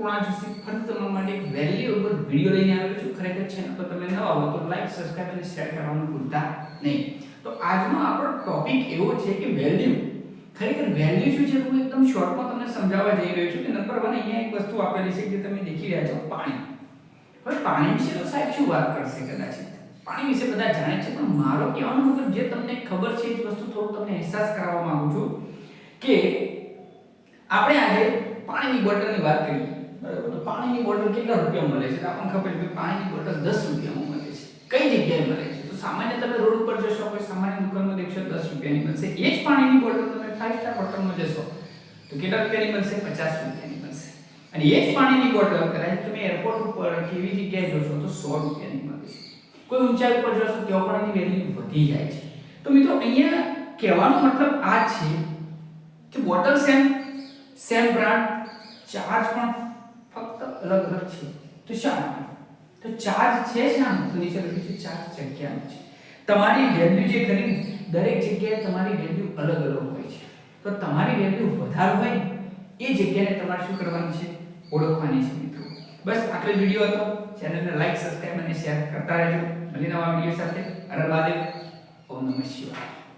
કૃણાલ જોશી ફરી તમારા માટે એક વેલ્યુએબલ વિડિયો લઈને આવ્યો છું, ખરેખર ચેનલ પર તમે નવા હો તો લાઈક સબસ્ક્રાઇબ અને શેર કરવાનું ભૂલતા નહીં. તો આજનો આપણો ટોપિક એવો છે કે વેલ્યુ ખરેખર વેલ્યુ શું છે? હું એકદમ શોર્ટમાં તમને સમજાવવા જઈ રહ્યો છું કે નંબર 1 અહીંયા એક વસ્તુ આપેલી છે જે તમે દેખી રહ્યા છો, પાણી. હવે પાણી વિશે તો સાહેબ શું વાત કરશે કદાચ પાણી વિશે બધા જાણે છે, પણ મારો કહેવાનો મતલબ જે તમને ખબર છે એ વસ્તુ થોડું તમને અહેસાસ કરાવવા માંગુ છું કે આપણે આજે પાણીની બોટલની વાત કરીએ. બરાબર. તો પાણીની બોટલ કેટલા રૂપિયા મળે છે? આપણને ખબર છે પાણીની બોટલ દસ રૂપિયામાં મળે છે. કઈ જગ્યાએ મળે છે? તો સામાન્ય તમે રોડ ઉપર જશો કોઈ સામાન્ય દુકાનમાં દેખશો દસ રૂપિયાની મળશે. એ જ પાણીની બોટલ તમે 5 સ્ટાર હોટલમાં જશો, તો કેટલા રૂપિયાની મળશે? 50 રૂપિયાની મળશે. અને એ જ પાણીની બોટલ કદાચ તમે એરપોર્ટ ઉપર કેવી જગ્યાએ જોશો તો સો રૂપિયાની મળે છે. કોઈ ઊંચાઈ ઉપર જશો ત્યાં પણ એની વેલ્યુ વધી જાય છે. તો મિત્રો, અહીંયા કહેવાનો મતલબ આ છે કે bottle same same brand charge પણ અલગ અલગ છે. તો શા માટે તો ચાર્જ છે શાનો તો નીચે લખ્યું છે ચાર્જ જગ્યાનું છે? તમારી વેલ્યુ જે ખરી દરેક જગ્યાએ તમારી વેલ્યુ અલગ અલગ હોય છે. તો તમારી વેલ્યુ વધારે હોય, એ જગ્યાને તમારે શું કરવાની છે? ઓળખવાની છે, મિત્રો. બસ, આટલો વીડિયો હતો. ચેનલને લાઈક સબસ્ક્રાઇબ અને શેર કરતા રહેજો. મળીએ નવા વીડિયો સાથે. અરે મહાદેવ. ઓમ નમઃ શિવાય.